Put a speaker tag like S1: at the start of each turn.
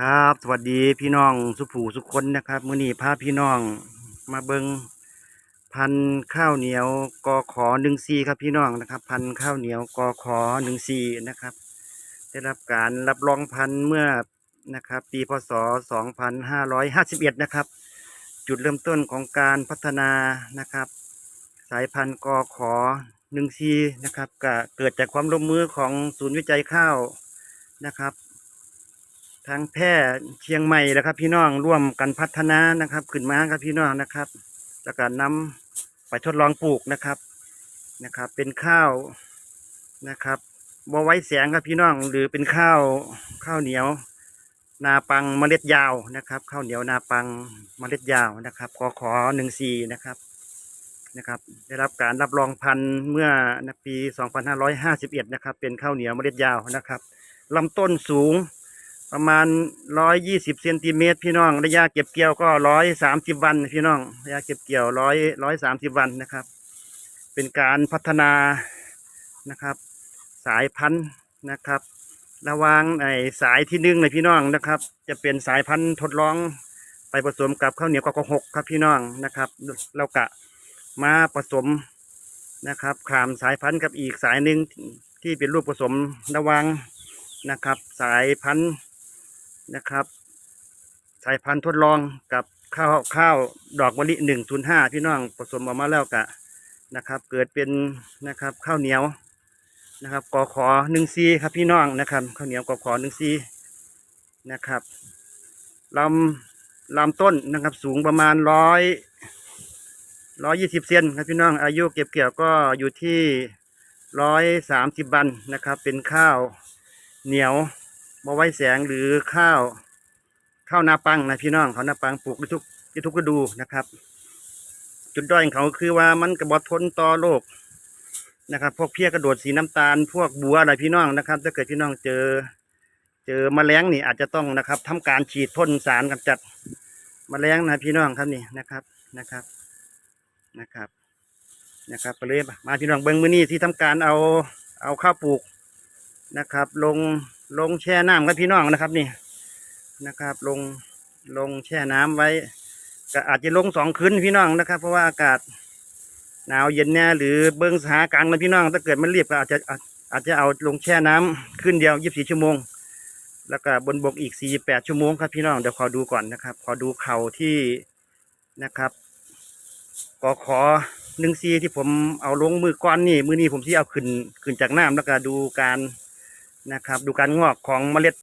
S1: ครับ สวัสดีพี่น้องสุผูสุคนนะครับมื้อนี้พาพี่น้องมาเบิงพันข้าวเหนียวกอขอหนึ่งซีครับพี่น้องนะครับ พันข้าวเหนียวกอขอหนึ่งซีนะครับ ได้รับการรับรองพันเมื่อนะครับ ปีพศ 2551 นะครับ จุดเริ่มต้นของการพัฒนานะครับ สายพันธุ์กอขอหนึ่งซีนะครับก็เกิดจากความร่วมมือของศูนย์วิจัยข้าวนะครับ ทางแพร่เชียงใหม่นะครับ พี่น้องร่วมกันพัฒนานะครับ ขึ้นมาครับพี่น้องนะครับ แล้วก็นำไปทดลองปลูกนะครับนะครับ เป็นข้าวนะครับบไว้แสงครับพี่น้องหรือเป็นข้าวข้าวเหนียว นาปังเมล็ดยาวนะครับ ข้าวเหนียวนาปังเมล็ดยาวนะครับขอขอหนึ่งสี่นะครับนะครับ ได้รับการรับรองพันธุ์เมื่อปี 2551 นะครับ เป็นข้าวเหนียวเมล็ดยาวนะครับลำต้นสูง ประมาณร้อยยี่สิบเซนติเมตรพี่น้อง ระยะเก็บเกี่ยวก็ร้อยสามสิบวันพี่น้อง ระยะเก็บเกี่ยวร้อยร้อยสามสิบวันนะครับ เป็นการพัฒนานะครับ สายพันธุ์นะครับ ระวางไอ้สายที่หนึ่งเลยพี่น้องนะครับ จะเป็นสายพันธุ์ทดลองไปผสมกับข้าวเหนียวกอหกครับพี่น้องนะครับ เรากะมาผสมนะครับขามสายพันธุ์กับอีกสายหนึ่งที่เป็นรูปผสมระวางนะครับ สายพันธุ์ นะครับสายพันธุ์ทดลองกับข้าวข้าวดอกมะลิหนึ่งศูนย์ห้าพี่น้องผสมออกมาแล้วกะนะครับ เกิดเป็นนะครับข้าวเหนียวนะครับกอขอหนึ่งซีครับพี่น้องนะครับข้าวเหนียวกอขอหนึ่งซีนะครับลำลำต้นนะครับสูงประมาณร้อยร้อยยี่สิบเซนครับพี่น้องอายุเก็บเกี่ยวก็อยู่ที่ร้อยสามสิบวันนะครับ เป็นข้าวเหนียว มาไว้แสงหรือข้าวข้าวนาปังนะพี่น้องเขานาปังปลูกได้ทุกได้ทุกฤดูนะครับ จุดด้อยของเขาคือว่ามันกระบอกทนต่อโรคนะครับพวกเพี้ยกระโดดสีน้ำตาล พวกบัวอะไรพี่น้องนะครับ ถ้าเกิดพี่น้องเจอ เจอแมลงนี่อาจจะต้องนะครับทำการฉีดพ่นสารกำจัดแมลงนะพี่น้องครับนี่นะครับนะครับนะครับนะครับก็เลยมาพี่น้องเบิ้งมือนี่ที่ทำการเอาเอาข้าวปลูกนะครับ ลง ลงแช่น้ำกับพี่น้องนะครับนี่นะครับ ลงลงแช่น้ำไว้ก็อาจจะลงสองคืนพี่น้องนะครับ เพราะว่าอากาศหนาวเย็นแน่หรือเบิ้งสถาการนะพี่น้อง ถ้าเกิดมันรียบก็อาจจะอาจจะเอาลงแช่น้ำขึ้นเดียวยี่สิบสี่ชั่วโมง แล้วก็บนบกอีกสี่แปดชั่วโมงครับพี่น้องเดี๋ยวขอดูก่อนนะครับ ขอดูเข่าที่นะครับกอขอหนึ่งซีที่ผมเอาลงมือก้อนนี่มือนี้ผมที่เอาขึ้นขึ้นจากน้ำแล้วก็ดูการ นะครับ ดูการงอกของเมล็ด